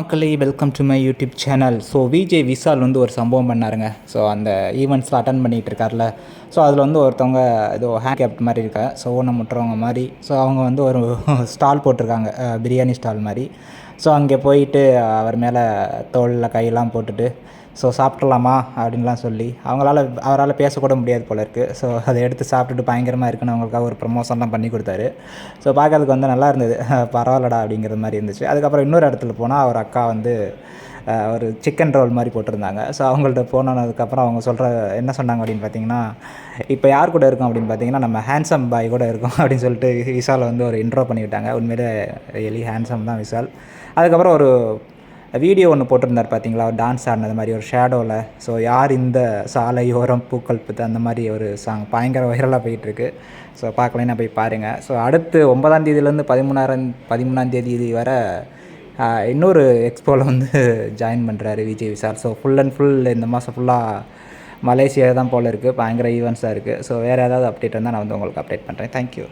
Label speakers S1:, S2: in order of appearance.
S1: மக்களே welcome to my YouTube channel so Vijay Vishal வந்து ஒரு சம்பவம் பண்ணாருங்க. ஸோ அந்த ஈவெண்ட்ஸ்லாம் அட்டன் பண்ணிகிட்டு இருக்கார்ல. ஸோ அதில் வந்து ஒருத்தவங்க ஏதோ ஹேண்டிகேப்ட் மாதிரி இருக்கா ஸோ ஊனம் முட்டுறவங்க மாதிரி. ஸோ அவங்க வந்து ஒரு ஸ்டால் போட்டிருக்காங்க. பிரியாணி ஸ்டால் மாதிரி. ஸோ அங்கே போயிட்டு அவர் மேலே தோளில் கையெல்லாம் போட்டுட்டு ஸோ சாப்பிட்றலாமா அப்படின்லாம் சொல்லி அவங்களால அவரால் பேசக்கூட முடியாது போல இருக்குது ஸோ அதை எடுத்து சாப்பிட்டுட்டு பயங்கரமாக இருக்குன்னு அவங்களுக்காக ஒரு ப்ரமோஷன்லாம் பண்ணி கொடுத்தாரு. ஸோ பார்க்கறதுக்கு வந்து நல்லா இருந்தது. பரவாயில்லடா அப்படிங்கிற மாதிரி இருந்துச்சு. அதுக்கப்புறம் இன்னொரு இடத்துல போனால் அவர் அக்கா வந்து ஒரு சிக்கன் ரோல் மாதிரி போட்டிருந்தாங்க. ஸோ அவங்கள்ட்ட போனதுக்கப்புறம் அவங்க சொல்கிற என்ன சொன்னாங்க அப்படின்னு பார்த்தீங்கன்னா இப்போ யார் கூட இருக்கும்? அப்படின்னு பார்த்தீங்கன்னா நம்ம ஹேண்ட்ஸம் பாய் கூட இருக்கும். அப்படின்னு சொல்லிட்டு விஷாலை வந்து ஒரு இன்ட்ரோ பண்ணிவிட்டாங்க. உண்மையிலே எலி ஹேண்ட்ஸம் தான் விஷால் அதுக்கப்புறம் ஒரு வீடியோ ஒன்று போட்டிருந்தார் பார்த்தீங்களா ஒரு டான்ஸ் ஆடினது மாதிரி ஒரு ஷேடோவில் ஸோ யார் இந்த சாலையோரம் பூக்கள் புத்து அந்த மாதிரி ஒரு சாங் பயங்கர வைரலாக போயிட்டுருக்கு. ஸோ பார்க்கலைன்னா போய் பாருங்கள் ஸோ அடுத்து ஒன்பதாம் தேதியிலேருந்து பதிமூணாயிரம் பதிமூணாம் தேதி வரை இன்னொரு எக்ஸ்போவில் வந்து ஜாயின் பண்ணுறாரு Vijay Vishal so full and full இந்த மாதம் ஃபுல்லாக மலேசியா தான் போல் இருக்குது பயங்கர ஈவெண்ட்ஸாக இருக்குது ஸோ வேறு ஏதாவது அப்டேட் இருந்தால் நான் வந்து உங்களுக்கு அப்டேட் பண்ணுறேன் தேங்க்யூ